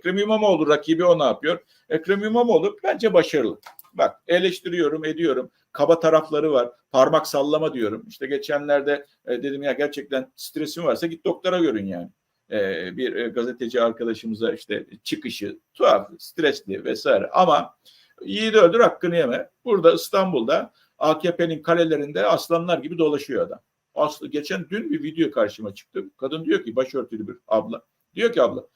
Ekrem İmamoğlu rakibi o ne yapıyor? Ekrem İmamoğlu bence başarılı. Bak eleştiriyorum, ediyorum. Kaba tarafları var. Parmak sallama diyorum. İşte geçenlerde e, dedim ya gerçekten stresin varsa git doktora görün yani. E, bir e, gazeteci arkadaşımıza işte çıkışı tuhaf, stresli vesaire ama yiğidi öldür hakkını yeme. Burada İstanbul'da AKP'nin kalelerinde aslanlar gibi dolaşıyor adam. Aslı geçen dün bir video karşıma çıktı. Kadın diyor ki başörtülü bir abla. Diyor ki abla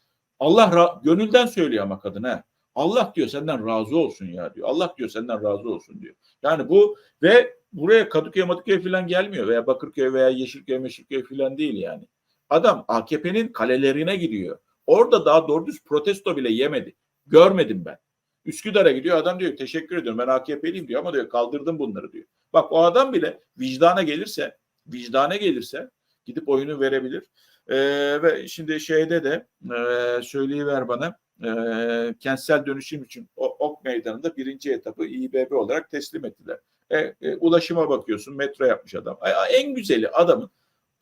Allah gönülden söylüyor ama kadın ha. Allah diyor senden razı olsun ya diyor. Allah diyor senden razı olsun diyor. Yani bu ve buraya Kadıköy, Madıköy falan gelmiyor veya Bakırköy veya Yeşilköy, Meşilköy falan değil yani. Adam AKP'nin kalelerine gidiyor. Orada daha doğru düz protesto bile yemedi. Görmedim ben. Üsküdar'a gidiyor adam diyor teşekkür ediyorum ben AKP'liyim diyor ama diyor kaldırdım bunları diyor. Bak o adam bile vicdana gelirse vicdana gelirse gidip oyunu verebilir. Ee, ve şimdi şeyde de e, söyleyiver bana e, kentsel dönüşüm için o Ok Meydanı'nda birinci etabı İBB olarak teslim ettiler. E, e, ulaşıma bakıyorsun metro yapmış adam. E, en güzeli adamın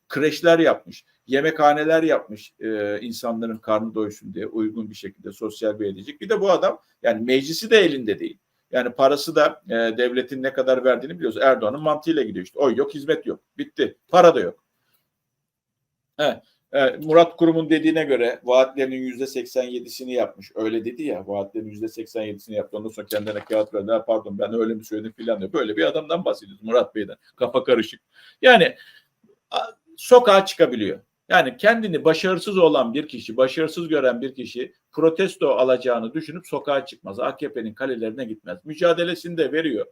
kreşler yapmış, yemekhaneler yapmış e, insanların karnı doysun diye uygun bir şekilde sosyal bir edecek. Bir de bu adam yani meclisi de elinde değil. Yani parası da e, devletin ne kadar verdiğini biliyoruz. Erdoğan'ın mantığıyla gidiyor işte. Oy yok, hizmet yok. Bitti. Para da yok. Evet. Evet, Murat Kurum'un dediğine göre vaatlerinin yüzde 87'sini yapmış. Öyle dedi ya vaatlerin yüzde 87'sini yaptı. Ondan sonra kendine kağıt verdi. Pardon ben öyle mi söyledim filan diyor. Böyle bir adamdan bahsediyoruz Murat Bey'den. Kafa karışık. Yani sokağa çıkabiliyor. Yani kendini başarısız olan bir kişi, başarısız gören bir kişi protesto alacağını düşünüp sokağa çıkmaz. AKP'nin kalelerine gitmez. Mücadelesini de veriyor.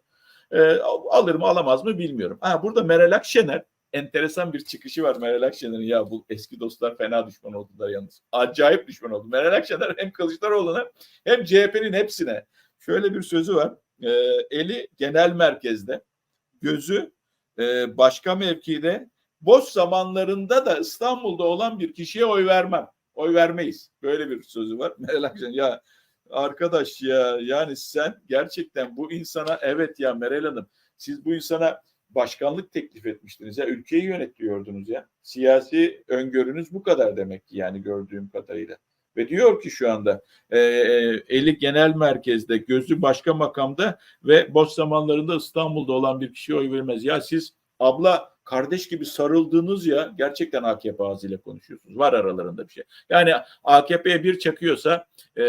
Ee, alır mı alamaz mı bilmiyorum. Ha, burada Meral Akşener enteresan bir çıkışı var Meral Akşener'in. Ya bu eski dostlar fena düşman oldular yalnız. Acayip düşman oldu. Meral Akşener hem Kılıçdaroğlu'na hem CHP'nin hepsine. Şöyle bir sözü var. Ee, eli genel merkezde, gözü e, başka mevkide, boş zamanlarında da İstanbul'da olan bir kişiye oy vermem. Oy vermeyiz. Böyle bir sözü var. Meral Akşener ya arkadaş ya yani sen gerçekten bu insana evet ya Meral Hanım siz bu insana başkanlık teklif etmiştiniz ya ülkeyi yönetiyordunuz ya. Siyasi öngörünüz bu kadar demek ki yani gördüğüm kadarıyla. Ve diyor ki şu anda e, e, eli genel merkezde, gözü başka makamda ve boş zamanlarında İstanbul'da olan bir kişiye oy vermez. Ya siz abla kardeş gibi sarıldığınız ya gerçekten AKP ağzıyla konuşuyorsunuz. Var aralarında bir şey. Yani AKP'ye bir çakıyorsa e,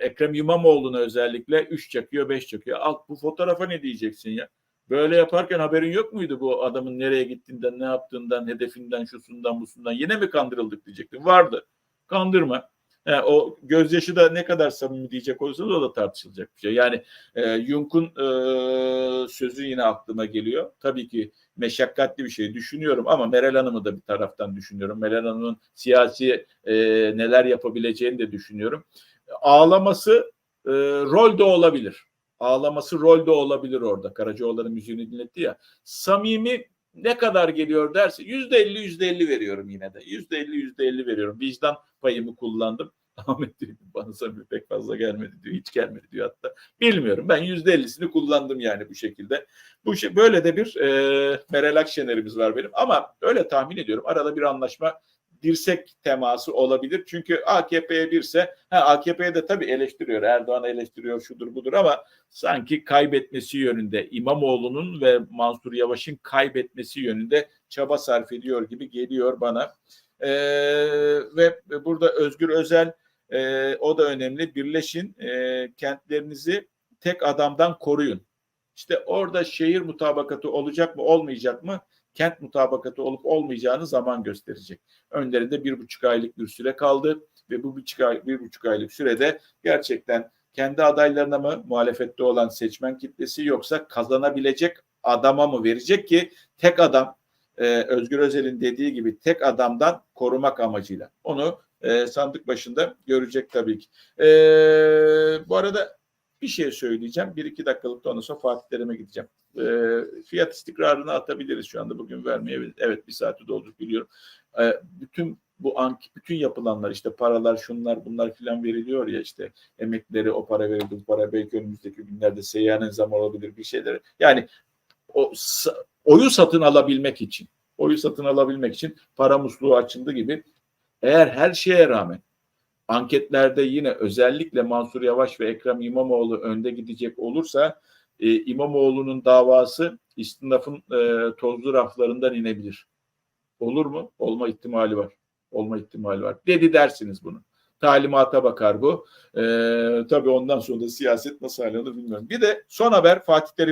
Ekrem İmamoğlu'na özellikle üç çakıyor, beş çakıyor. Al bu fotoğrafa ne diyeceksin ya? Böyle yaparken haberin yok muydu bu adamın nereye gittiğinden, ne yaptığından, hedefinden, şusundan, busundan? Yine mi kandırıldık diyecektim. Vardı. Kandırma. He, o gözyaşı da ne kadar samimi diyecek olursanız o da tartışılacak bir şey. Yani e, Jung'un e, sözü yine aklıma geliyor. Tabii ki meşakkatli bir şey düşünüyorum ama Meral Hanım'ı da bir taraftan düşünüyorum. Meral Hanım'ın siyasi e, neler yapabileceğini de düşünüyorum. Ağlaması e, rol de olabilir. Ağlaması rol de olabilir orada. Karacaoğlan'ın müziğini dinletti ya. Samimi ne kadar geliyor derse yüzde elli yüzde elli veriyorum yine de. Yüzde elli yüzde elli veriyorum. Vicdan payımı kullandım. Ahmet diyor bana samimi pek fazla gelmedi diyor. Hiç gelmedi diyor hatta. Bilmiyorum ben yüzde ellisini kullandım yani bu şekilde. Bu şey, böyle de bir e, Meral Akşener'imiz var benim. Ama öyle tahmin ediyorum. Arada bir anlaşma dirsek teması olabilir. Çünkü AKP'ye birse ha, AKP'ye de tabii eleştiriyor. Erdoğan eleştiriyor şudur budur ama sanki kaybetmesi yönünde İmamoğlu'nun ve Mansur Yavaş'ın kaybetmesi yönünde çaba sarf ediyor gibi geliyor bana. Ee, ve burada Özgür Özel e, o da önemli. Birleşin e, kentlerinizi tek adamdan koruyun. İşte orada şehir mutabakatı olacak mı olmayacak mı? Kent mutabakatı olup olmayacağını zaman gösterecek. Önlerinde bir buçuk aylık bir süre kaldı ve bu buçuk ay, bir buçuk aylık sürede gerçekten kendi adaylarına mı muhalefette olan seçmen kitlesi yoksa kazanabilecek adama mı verecek ki tek adam e, Özgür Özel'in dediği gibi tek adamdan korumak amacıyla. Onu e, sandık başında görecek tabii ki. E, bu arada bir şey söyleyeceğim. Bir iki dakikalık da ondan sonra Fatih gideceğim. E, fiyat istikrarını atabiliriz şu anda. Bugün vermeyebiliriz. Evet bir saati dolduk biliyorum. E, bütün bu ank bütün yapılanlar işte paralar şunlar bunlar filan veriliyor ya işte emekleri o para verildi bu para belki önümüzdeki günlerde seyyanen zam olabilir bir şeyler. Yani o oyu satın alabilmek için oyu satın alabilmek için para musluğu açıldı gibi eğer her şeye rağmen anketlerde yine özellikle Mansur Yavaş ve Ekrem İmamoğlu önde gidecek olursa e, İmamoğlu'nun davası istinafın e, tozlu raflarından inebilir. Olur mu? Olma ihtimali var. Olma ihtimali var. Dedi dersiniz bunu. Talimata bakar bu. Ee, tabii ondan sonra da siyaset nasıl alır bilmiyorum. Bir de son haber Fatih Terim